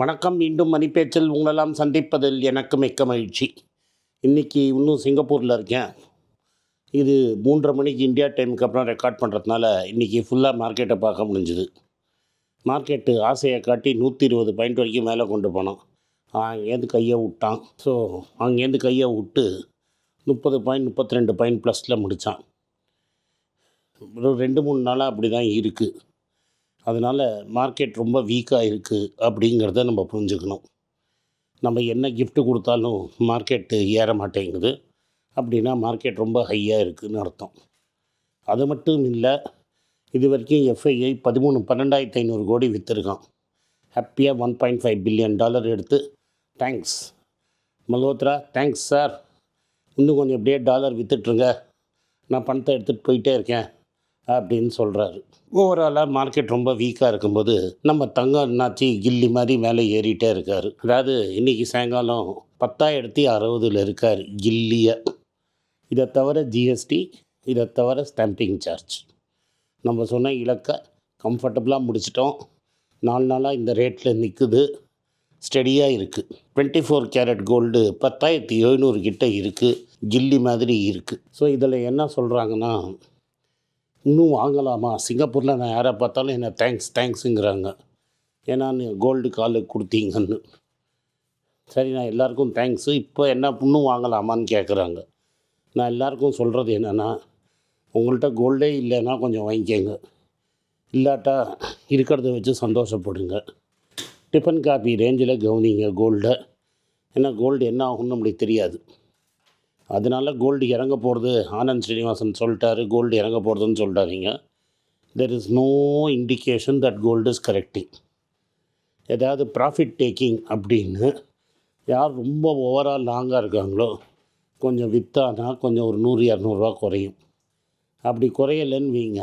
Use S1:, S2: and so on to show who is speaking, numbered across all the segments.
S1: வணக்கம் மீண்டும் மணிப்பேச்சில் உங்களெல்லாம் சந்திப்பதில் எனக்கு மிக்க மகிழ்ச்சி. இன்றைக்கி இன்னும் சிங்கப்பூரில் இருக்கேன். இது மூன்றரை மணிக்கு இந்தியா டைமுக்கு அப்புறம் ரெக்கார்ட் பண்ணுறதுனால இன்றைக்கி ஃபுல்லாக மார்க்கெட்டை பார்க்க முடிஞ்சுது. மார்க்கெட்டு ஆசையை காட்டி நூற்றி இருபது பாயிண்ட் வரைக்கும் மேலே கொண்டு போனோம் அங்கேருந்து கையை விட்டான். ஸோ அங்கேருந்து கையை விட்டு முப்பது பாயிண்ட் முப்பத்தி ரெண்டு பாயிண்ட் ப்ளஸில் முடித்தான் ஒரு ரெண்டு மூணு நாளாக அப்படி தான் இருக்குது அதனால் மார்க்கெட் ரொம்ப வீக்காக இருக்குது அப்படிங்கிறத நம்ம புரிஞ்சுக்கணும். நம்ம என்ன கிஃப்ட்டு கொடுத்தாலும் மார்க்கெட்டு ஏற மாட்டேங்குது. அப்படின்னா மார்க்கெட் ரொம்ப ஹையாக இருக்குதுன்னு அர்த்தம். அது மட்டும் இல்லை இது வரைக்கும் எஃப்ஐஐ பதிமூணு பன்னெண்டாயிரத்து ஐநூறு கோடி விற்றுருக்கான் ஹாப்பியாக one point five billion dollar எடுத்து தேங்க்ஸ் மல்ஹோத்ரா தேங்க்ஸ் சார் இன்னும் கொஞ்சம் எப்படியே டாலர் விற்றுட்ருங்க நான் பணத்தை எடுத்துகிட்டு போயிட்டே இருக்கேன். அப்படின்னு சொல்கிறாரு ஓவராலாக மார்க்கெட் ரொம்ப வீக்காக இருக்கும்போது நம்ம தங்கம் என்னாச்சு? கில்லி மாதிரி மேலே ஏறிட்டே இருக்கார். அதாவது இன்றைக்கி சாயங்காலம் பத்தாயிரத்தி அறுபதில் இருக்கார் கில்லியை. இதை தவிர ஜிஎஸ்டி இதை தவிர ஸ்டாம்பிங் சார்ஜ் நம்ம சொன்ன இலக்கை கம்ஃபர்டபுளாக முடிச்சிட்டோம். நாலு நாளாக இந்த ரேட்டில் நிற்குது ஸ்டெடியாக இருக்குது டுவெண்ட்டி ஃபோர் கேரட் கோல்டு பத்தாயிரத்தி எழுநூறு கிட்ட இருக்குது கில்லி மாதிரி இருக்குது ஸோ இதில் என்ன சொல்கிறாங்கன்னா இன்னும் வாங்கலாமா? சிங்கப்பூரில் நான் யாரை பார்த்தாலும் என்ன தேங்க்ஸ் தேங்க்ஸுங்கிறாங்க ஏன்னா கோல்டு காலு கொடுத்தீங்கன்னு. சரி நான் எல்லாருக்கும் தேங்க்ஸு இப்போ என்ன இன்னும் வாங்கலாமான்னு கேட்குறாங்க நான் எல்லாருக்கும் சொல்கிறது என்னென்னா உங்கள்கிட்ட கோல்டே இல்லைன்னா கொஞ்சம் வாங்கிக்கோங்க. இல்லாட்டா இருக்கிறத வச்சு சந்தோஷப்படுங்க. டிஃபன் காப்பி ரேஞ்சில் கவனிங்க கோல்டை ஏன்னா கோல்டு என்ன ஆகும்னு நம்மளுக்கு தெரியாது. அதனால கோல்டு இறங்க போகிறது ஆனந்த் ஸ்ரீனிவாசன் சொல்லிட்டாரு கோல்டு இறங்க போகிறதுன்னு சொல்லிட்டாருங்க there is no indication that gold is correcting ஏதாவது ப்ராஃபிட் டேக்கிங் அப்படின்னு யார் ரொம்ப ஓவரால் லாங்காக இருக்காங்களோ கொஞ்சம் விற்றானா கொஞ்சம் ஒரு நூறு இரநூறுவா குறையும். அப்படி குறையலைன்னு வைங்க.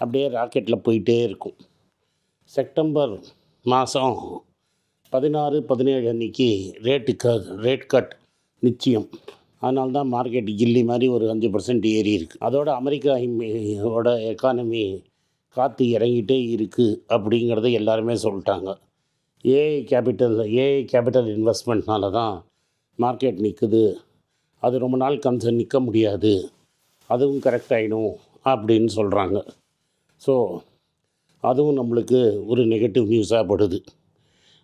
S1: அப்படியே ராக்கெட்டில் போயிட்டே இருக்கும். செப்டம்பர் மாதம் பதினாறு பதினேழு அன்னைக்கு ரேட்டு க ரேட் கட் நிச்சயம். அதனால தான் மார்க்கெட் கில்லி மாதிரி ஒரு அஞ்சு பர்சன்ட் ஏறி இருக்குது அதோட அமெரிக்கா ஓட எக்கானமி காற்று இறங்கிட்டே இருக்குது அப்படிங்கிறத எல்லாருமே சொல்லிட்டாங்க. ஏஐ கேபிட்டல் ஏஐ கேபிட்டல் இன்வெஸ்ட்மெண்ட்னால தான் மார்க்கெட் நிற்குது அது ரொம்ப நாள் கன்சர்ன் நிற்க முடியாது. அதுவும் கரெக்ட் ஆகிடும் அப்படின்னு சொல்கிறாங்க ஸோ அதுவும் நம்மளுக்கு ஒரு நெகட்டிவ் நியூஸாக படுது.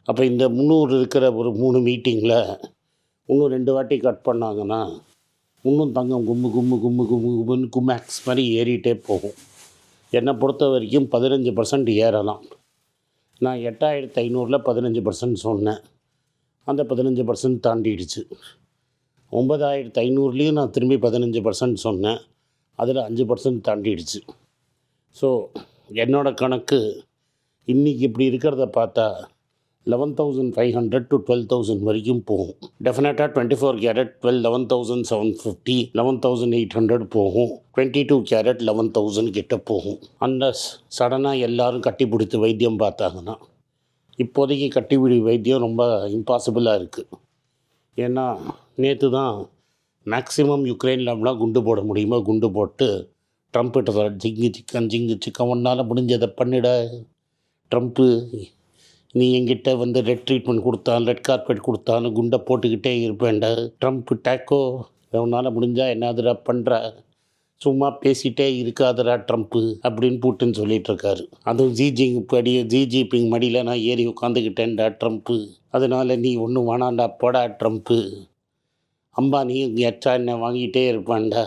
S1: அப்போ இந்த முந்நூறு இருக்கிற ஒரு மூணு மீட்டிங்கில் இன்னும் ரெண்டு வாட்டி கட் பண்ணாங்கன்னா இன்னும் தங்கம் கும்மு கும்மு கும்மு கும்மு கும்முன்னு கும்மேக்ஸ் மாதிரி ஏறிட்டே போகும். என்னை பொறுத்த வரைக்கும் பதினஞ்சு பர்சன்ட் ஏறலாம். நான் எட்டாயிரத்து ஐநூறில் பதினஞ்சு பர்சன்ட் சொன்னேன். அந்த பதினஞ்சு பர்சன்ட் தாண்டிடுச்சு. ஒன்பதாயிரத்து ஐநூறுலேயும் நான் திரும்பி பதினஞ்சு பர்சன்ட் சொன்னேன். அதில் அஞ்சு பர்சன்ட் தாண்டிடுச்சு. ஸோ என்னோடய கணக்கு இன்றைக்கி இப்படி இருக்கிறத பார்த்தா eleven thousand five hundred to twelve thousand வரைக்கும் போகும். டெஃபினட்டாக twenty four carat twelve eleven thousand seven fifty eleven thousand eight hundred போகும். Twenty two carat eleven thousand கிட்ட போகும். அந்த சடனாக எல்லாரும் கட்டி பிடித்து வைத்தியம் பார்த்தாங்கன்னா இப்போதைக்கு கட்டிப்பிடி வைத்தியம் ரொம்ப இம்பாசிபிளாக இருக்குது ஏன்னா நேற்று தான் மேக்ஸிமம் யுக்ரைனில் அப்படிலாம் குண்டு போட முடியுமோ? குண்டு போட்டு ட்ரம்ப்கிட்ட சொல்ல ஜிங்கு சிக்கன் ஜிங்கு சிக்கன் ஒன்றால் முடிஞ்சதை பண்ணிட. ட்ரம்ப்பு நீ என்கிட்ட வந்து ரெட் ட்ரீட்மெண்ட் கொடுத்தான் ரெட் கார்பெட் கொடுத்தான்னு குண்டை போட்டுக்கிட்டே இருப்பேன்டா. ட்ரம்ப் டேக்கோ உன்னால் முடிஞ்சா என்னதுடா பண்ணுற சும்மா பேசிட்டே இருக்காதரா ட்ரம்ப்பு அப்படின்னு பூட்டுன்னு சொல்லிட்டு இருக்காரு அதுவும் ஜிஜிங் படி ஜிஜிபிங் மடியில் நான் ஏறி உட்காந்துக்கிட்டேன்டா ட்ரம்ப்பு அதனால் நீ ஒன்றும் வேணாண்டா போடா ட்ரம்ப்பு அம்பானியும் எச்சா என்ன வாங்கிட்டே இருப்பான்டா.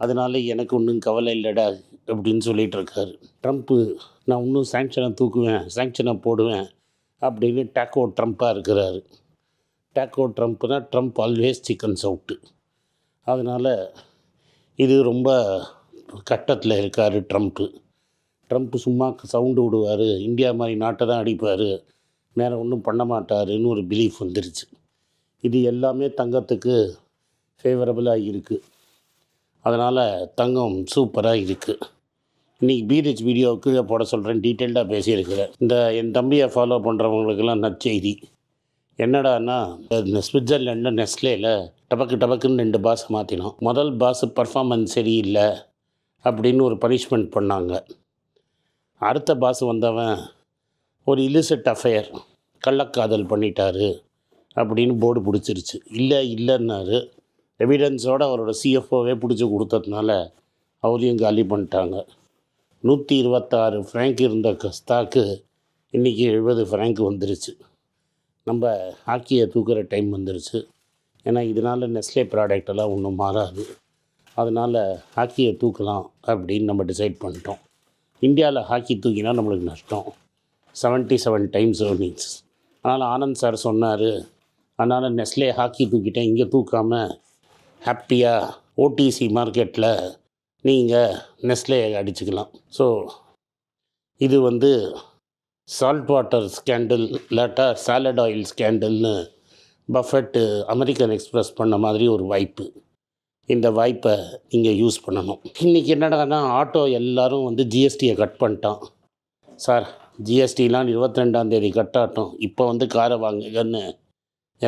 S1: அதனால் எனக்கு ஒன்றும் கவலை இல்லைடா அப்படின்னு சொல்லிகிட்டு இருக்காரு ட்ரம்ப்பு நான் இன்னும் சேங்ஷனை தூக்குவேன் சேங்ஷனை போடுவேன். அப்படின்னு டேக்கோ ட்ரம்ப்பாக இருக்கிறாரு. டேக்கோ ட்ரம்ப்னா ட்ரம்ப் ஆல்வேஸ் சிக்கன் அவுட்டு அதனால் இது ரொம்ப கட்டத்தில் இருக்கார் ட்ரம்ப்பு ட்ரம்ப்பு சும்மா சவுண்டு விடுவார் இந்தியா மாதிரி நாட்டை தான் அடிப்பார் வேறு ஒன்றும் பண்ண மாட்டாருன்னு ஒரு பிலீஃப் வந்துருச்சு. இது எல்லாமே தங்கத்துக்கு ஃபேவரபுளாக இருக்குது அதனால் தங்கம் சூப்பராக இருக்குது இன்றைக்கி பீரிச் வீடியோ கீழே போட சொல்கிறேன் டீட்டெயில்டாக பேசியிருக்கிறேன். இந்த என் தம்பியை ஃபாலோ பண்ணுறவங்களுக்கெல்லாம் நற்செய்தி. என்னடான்னா இந்த ஸ்விட்சர்லாண்டில் நெஸ்லேயில் டபக்கு டபக்குன்னு ரெண்டு பாஸ் மாற்றினோம் முதல் பாஸ் பர்ஃபார்மன்ஸ் சரியில்லை அப்படின்னு ஒரு பனிஷ்மெண்ட் பண்ணாங்க. அடுத்த பாஸ் வந்தவன் ஒரு இலிசட் அஃபையர் கள்ளக்காதல் பண்ணிட்டாரு அப்படின்னு போர்டு பிடிச்சிருச்சு. இல்லை இல்லைன்னாரு. எவிடன்ஸோடு அவரோட சிஎஃப்ஓவே பிடிச்சி கொடுத்ததுனால அவரையும் காலி பண்ணிட்டாங்க. நூற்றி இருபத்தாறு ஃப்ரேங்க் இருந்த ஸ்டாக்கு இன்றைக்கி எழுபது ஃப்ரேங்க் வந்துருச்சு. நம்ம ஹாக்கியை தூக்குற டைம் வந்துருச்சு. ஏன்னா இதனால் நெஸ்லே ப்ராடக்ட் எல்லாம் ஒன்றும் மாறாது. அதனால் ஹாக்கியை தூக்கலாம் அப்படின்னு நம்ம டிசைட் பண்ணிட்டோம். இந்தியாவில் ஹாக்கி தூக்கினா நம்மளுக்கு நஷ்டம். 77 செவன் டைம்ஸ் ஏர்னிங்ஸ் அதனால் ஆனந்த் சார் சொன்னார் அதனால் நெஸ்லே ஹாக்கி தூக்கிட்டேன். இங்கே தூக்காமல் ஹாப்பியாக ஓடிசி மார்க்கெட்டில் நீங்கள் நெஸ்லே அடிச்சுக்கலாம். ஸோ இது வந்து சால்ட் வாட்டர் ஸ்கேண்டில் இல்லாட்டா சாலட் ஆயில் ஸ்கேண்டல்னு பஃபெட்டு அமெரிக்கன் எக்ஸ்ப்ரெஸ் பண்ண மாதிரி ஒரு வாய்ப்பு. இந்த வாய்ப்பை நீங்கள் யூஸ் பண்ணணும். இன்றைக்கி என்னடானா ஆட்டோ எல்லோரும் வந்து ஜிஎஸ்டியை கட் பண்ணிட்டான். சார் ஜிஎஸ்டிலாம் இருபத்தி ரெண்டாந்தேதி கட் ஆகட்டும். இப்போ வந்து காரை வாங்குங்கன்னு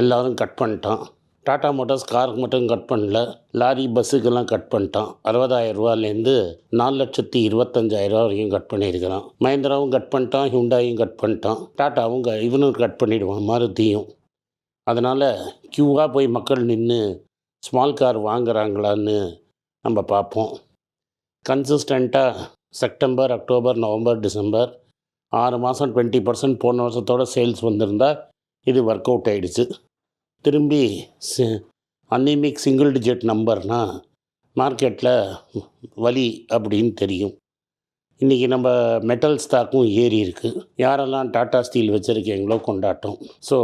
S1: எல்லாரும் கட் பண்ணிட்டான். டாடா மோட்டார்ஸ் காருக்கு மட்டும் கட் பண்ணல. லாரி பஸ்ஸுக்கெல்லாம் கட் பண்ணிட்டான். அறுபதாயிரம் ரூபாலேருந்து நாலு லட்சத்தி இருபத்தஞ்சாயிரம் ரூபா வரைக்கும் கட் பண்ணியிருக்கிறான். மஹேந்திராவும் கட் பண்ணிட்டான் ஹுண்டாயும் கட் பண்ணிட்டான். டாட்டாவும் க இவனும் கட் பண்ணிவிடுவான் மாருதியும் அதனால் க்யூவாக போய் மக்கள் நின்று ஸ்மால் கார் வாங்குறாங்களான்னு நம்ம பார்ப்போம். கன்சிஸ்டண்ட்டாக செப்டம்பர் அக்டோபர் நவம்பர் டிசம்பர் ஆறு மாதம் டுவெண்ட்டி பர்சன்ட் போன வருஷத்தோட சேல்ஸ் வந்திருந்தால் இது ஒர்க் அவுட் ஆகிடுச்சு திரும்பி சி அன்னிமிக் சிங்கிள் டிஜிட் நம்பர்னால் மார்க்கெட்டில் வலி அப்படின்னு தெரியும். இன்றைக்கி நம்ம மெட்டல் ஸ்டாக்கும் ஏறி இருக்குது யாரெல்லாம் டாட்டா ஸ்டீல் வச்சுருக்கீங்களோ கொண்டாட்டம். ஸோ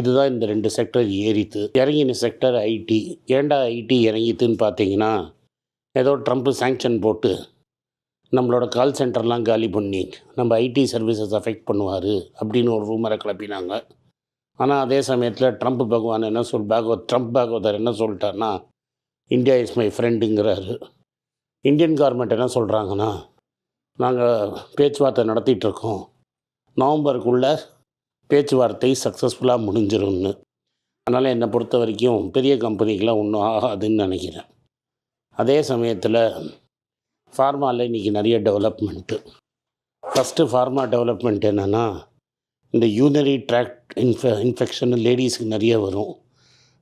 S1: இதுதான் இந்த ரெண்டு செக்டர் ஏறித்து. இறங்கின செக்டர் ஐடி. ஏன்டா ஐடி இறங்கித்துன்னு பார்த்தீங்கன்னா ஏதோ ட்ரம்ப்பு சேங்ஷன் போட்டு நம்மளோட கால் சென்டர்லாம் காலி பண்ணி நம்ம ஐடி சர்வீசஸ் அஃபெக்ட் பண்ணுவார் அப்படின்னு ஒரு ரூமரை கிளப்பினாங்க. ஆனால் அதே சமயத்தில் ட்ரம்ப் பகவான் என்ன சொல் பாகவ ட்ரம்ப் பாகவதர் என்ன சொல்லிட்டாருன்னா இந்தியா இஸ் மை ஃப்ரெண்டுங்கிறாரு இந்தியன் கவர்மெண்ட் என்ன சொல்கிறாங்கன்னா நாங்கள் பேச்சுவார்த்தை நடத்திட்டுருக்கோம் நவம்பருக்குள்ளே பேச்சுவார்த்தை சக்ஸஸ்ஃபுல்லாக முடிஞ்சிரும்னு. அதனால் என்னை பொறுத்த வரைக்கும் பெரிய கம்பெனிக்கெலாம் ஒன்றும் ஆகாதுன்னு நினைக்கிறேன். அதே சமயத்தில் ஃபார்மாவில் இன்றைக்கி நிறைய டெவலப்மெண்ட்டு ஃபஸ்ட்டு ஃபார்மா டெவலப்மெண்ட் என்னென்னா இந்த யூனரி ட்ராக்ட் இன்ஃபெ இன்ஃபெக்ஷன் லேடிஸ்க்கு நிறைய வரும்.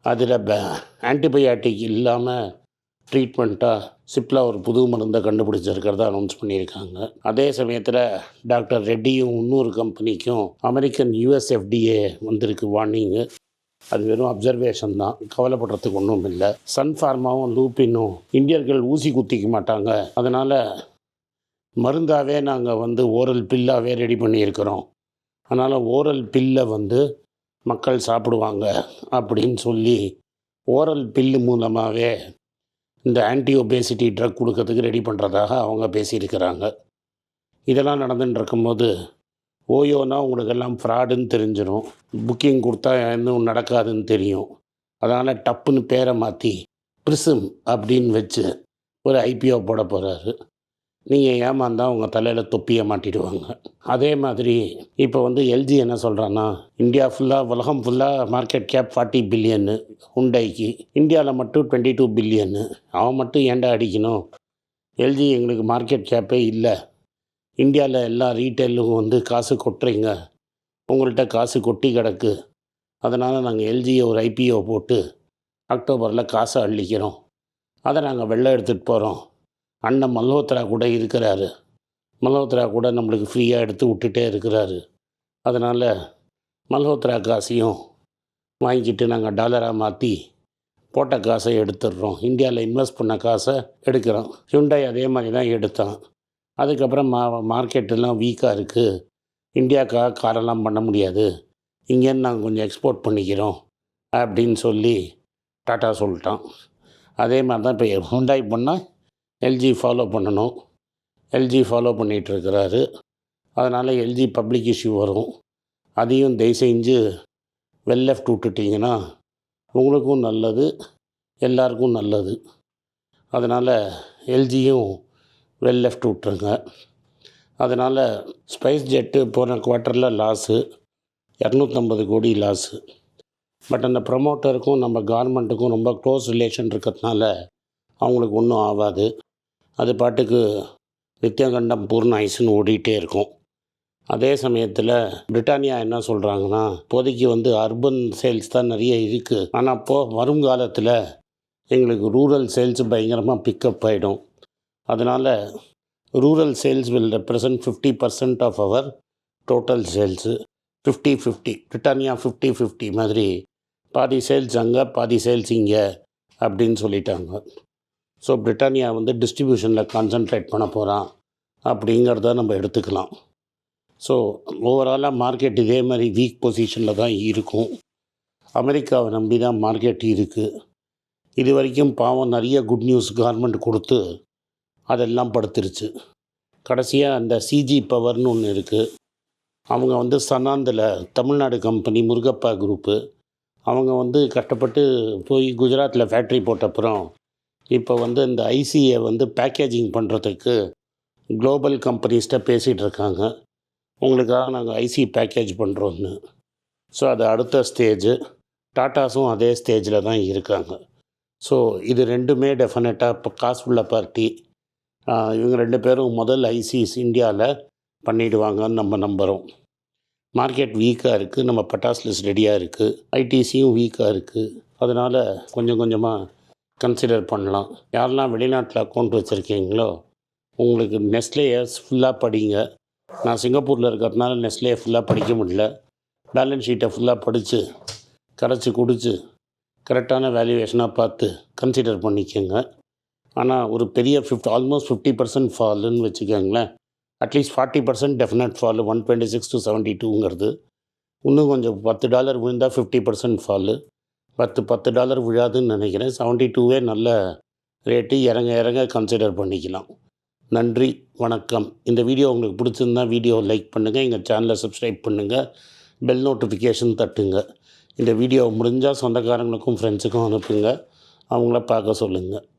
S1: அதில் ப ஆன்டிபயாட்டிக் இல்லாமல் ட்ரீட்மெண்ட்டாக சிப்லா ஒரு புது மருந்தை கண்டுபிடிச்சிருக்கிறத அனௌன்ஸ் பண்ணியிருக்காங்க. அதே சமயத்தில் டாக்டர் ரெட்டியும் இன்னொரு கம்பெனிக்கும் அமெரிக்கன் யூஎஸ்எஃப்டிஏ வந்திருக்கு வார்னிங்கு அது வெறும் அப்சர்வேஷன் தான். கவலைப்படுறதுக்கு ஒன்றும் இல்லை. சன் ஃபார்மாவும் லூப்பினும் இந்தியர்கள் ஊசி குத்திக்க மாட்டாங்க. அதனால் மருந்தாகவே நாங்கள் வந்து ஓரல் பில்லாகவே ரெடி பண்ணியிருக்கிறோம். அதனால் ஓரல் பில்லை வந்து மக்கள் சாப்பிடுவாங்க அப்படின்னு சொல்லி ஓரல் பில்லு மூலமாகவே இந்த ஆன்டி ஒபேசிட்டி ட்ரக் கொடுக்கறதுக்கு ரெடி பண்ணுறதாக அவங்க பேசியிருக்கிறாங்க. இதெல்லாம் நடந்துட்டு இருக்கும்போது ஓயோனா உங்களுக்கு எல்லாம் ஃப்ராடுன்னு தெரிஞ்சிடும் புக்கிங் கொடுத்தா இன்னும் நடக்காதுன்னு தெரியும். அதனால் டப்புன்னு பேரை மாற்றி ப்ரிசம் அப்படின்னு வச்சு ஒரு ஐபிஓ போட போகிறாரு நீங்கள் ஏமாந்தா உங்கள் தலையில் தொப்பியை மாட்டிடுவாங்க. அதே மாதிரி இப்போ வந்து எல்ஜி என்ன சொல்கிறான்னா இந்தியா ஃபுல்லாக உலகம் ஃபுல்லாக மார்க்கெட் கேப் ஃபார்ட்டி பில்லியனு ஹுண்டைக்கு இந்தியாவில் மட்டும் டுவெண்ட்டி டூ பில்லியனு அவன் மட்டும் ஏன்டா அடிக்கணும்? எல்ஜி எங்களுக்கு மார்க்கெட் கேப்பே இல்லை. இந்தியாவில் எல்லா ரீட்டைலும் வந்து காசு கொட்டுறீங்க. உங்கள்கிட்ட காசு கொட்டி கிடக்கு. அதனால் நாங்கள் எல்ஜியை ஒரு ஐபிஓ போட்டு அக்டோபரில் காசை அள்ளிக்கிறோம். அதை நாங்கள் வெளில எடுத்துகிட்டு போகிறோம் அண்ணன் மல்ஹோத்ரா கூட இருக்கிறாரு. மல்ஹோத்ரா கூட நம்மளுக்கு ஃப்ரீயாக எடுத்து விட்டுட்டே இருக்கிறாரு. அதனால் மல்ஹோத்ரா காசையும் வாங்கிக்கிட்டு நாங்கள் டாலராக மாற்றி போட்ட காசை எடுத்துடுறோம். இந்தியாவில் இன்வெஸ்ட் பண்ண காசை எடுக்கிறோம். ஹுண்டாய் அதே மாதிரி தான் எடுத்தான் அதுக்கப்புறம் மா மார்க்கெட்டெல்லாம் வீக்காக இருக்குது இந்தியாவுக்காக காரெல்லாம் பண்ண முடியாது. இங்கேருந்து நாங்கள் கொஞ்சம் எக்ஸ்போர்ட் பண்ணிக்கிறோம். அப்படின்னு சொல்லி டாட்டா சொல்லிட்டான். அதே மாதிரி தான் இப்போ ஹுண்டாய் பண்ணால் எல்ஜி ஃபாலோ பண்ணணும். எல்ஜி ஃபாலோ பண்ணிகிட்ருக்கிறாரு அதனால் எல்ஜி பப்ளிக் இஷ்யூ வரும். அதையும் தயவு செஞ்சு வெல் லெஃப்ட் விட்டுட்டிங்கன்னா உங்களுக்கும் நல்லது எல்லாருக்கும் நல்லது. அதனால் எல்ஜியும் வெல் லெஃப்ட் விட்ருங்க அதனால் ஸ்பைஸ் ஜெட்டு போன குவார்ட்டரில் லாஸு இரநூத்தம்பது கோடி லாஸு பட் அந்த ப்ரமோட்டருக்கும் நம்ம கவர்மெண்ட்டுக்கும் ரொம்ப க்ளோஸ் ரிலேஷன் இருக்கிறதுனால அவங்களுக்கு ஒன்றும் ஆகாது. அது பாட்டுக்கு நித்தியகண்டம் பூர்ண ஐஸ்னு ஓடிட்டே இருக்கும். அதே சமயத்தில் பிரிட்டானியா என்ன சொல்கிறாங்கன்னா இப்போதைக்கு வந்து அர்பன் சேல்ஸ் தான் நிறைய இருக்குது ஆனால் அப்போது வருங்காலத்தில் எங்களுக்கு ரூரல் சேல்ஸ் பயங்கரமாக பிக்கப் ஆகிடும் அதனால் rural sales will represent fifty percent of our total sales fifty fifty Britannia fifty fifty மாதிரி பாதி சேல்ஸ் அங்கே பாதி சேல்ஸ் இங்கே அப்படின்னு சொல்லிட்டாங்க. ஸோ பிரிட்டானியா வந்து டிஸ்ட்ரிபியூஷனில் கான்சன்ட்ரேட் பண்ண போகிறான் அப்படிங்கிறத நம்ம எடுத்துக்கலாம். ஸோ ஓவராலாக மார்க்கெட் இதே மாதிரி வீக் பொசிஷனில் தான் இருக்கும். அமெரிக்காவை நம்பி தான் மார்க்கெட் இருக்குது இது வரைக்கும் பாவம் நிறைய குட் நியூஸ் கவர்மெண்ட் கொடுத்து அதெல்லாம் படுத்துருச்சு. கடைசியாக அந்த சிஜி பவர்னு ஒன்று இருக்குது அவங்க வந்து சனாந்தில் தமிழ்நாடு கம்பெனி முருகப்பா குரூப்பு அவங்க வந்து கஷ்டப்பட்டு போய் குஜராத்தில் ஃபேக்ட்ரி போட்ட அப்புறம் இப்போ வந்து இந்த ஐசியை வந்து பேக்கேஜிங் பண்ணுறதுக்கு குளோபல் கம்பெனிஸ்கிட்ட பேசிகிட்டு இருக்காங்க. உங்களுக்காக நாங்கள் ஐசி பேக்கேஜ் பண்ணுறோன்னு ஸோ அது அடுத்த ஸ்டேஜு டாட்டாஸும் அதே ஸ்டேஜில் தான் இருக்காங்க. ஸோ இது ரெண்டுமே டெஃபினட்டாக இப்போ காசுள்ள பார்ட்டி இவங்க ரெண்டு பேரும் முதல் ஐசிஸ் இந்தியாவில் பண்ணிடுவாங்கன்னு நம்ம நம்புகிறோம் மார்க்கெட் வீக்காக இருக்குது நம்ம பட்டாஸ் லிஸ்ட் ரெடியாக இருக்குது ஐடிசியும் வீக்காக இருக்குது அதனால் கொஞ்சம் கொஞ்சமாக கன்சிடர் பண்ணலாம். யாரெல்லாம் வெளிநாட்டில் அக்கௌண்ட் வச்சுருக்கீங்களோ உங்களுக்கு நெஸ்லேயர்ஸ் ஃபுல்லாக படிங்க. நான் சிங்கப்பூரில் இருக்கிறதுனால நெஸ்லே ஃபுல்லாக படிக்க முடியல. பேலன்ஸ் ஷீட்டை ஃபுல்லாக படித்து கரைச்சி குடித்து கரெக்டான வேல்யூவேஷனாக பார்த்து கன்சிடர் பண்ணிக்கோங்க. ஆனால் ஒரு பெரிய ஃபிஃப்ட் ஆல்மோஸ்ட் ஃபிஃப்டி பர்சன்ட் ஃபாலுன்னு வச்சுக்கோங்களேன். At least forty percent definite fall one twenty six to seventy டூங்கிறது இன்னும் கொஞ்சம் பத்து டாலர் விழுந்தால் ஃபிஃப்டி பர்சன்ட் ஃபாலு பத்து பத்து டாலர் விழாதுன்னு நினைக்கிறேன். செவன்ட்டி டூவே நல்ல ரேட்டு இறங்க இறங்க கன்சிடர் பண்ணிக்கலாம். நன்றி வணக்கம். இந்த வீடியோ உங்களுக்கு பிடிச்சிருந்தா வீடியோ லைக் பண்ணுங்கள் எங்கள் சேனலை சப்ஸ்கிரைப் பண்ணுங்கள் பெல் நோட்டிஃபிகேஷன் தட்டுங்க. இந்த வீடியோ முடிஞ்சால் சொந்தக்காரங்களுக்கும் ஃப்ரெண்ட்ஸுக்கும் அனுப்புங்க. அவங்கள பார்க்க சொல்லுங்கள்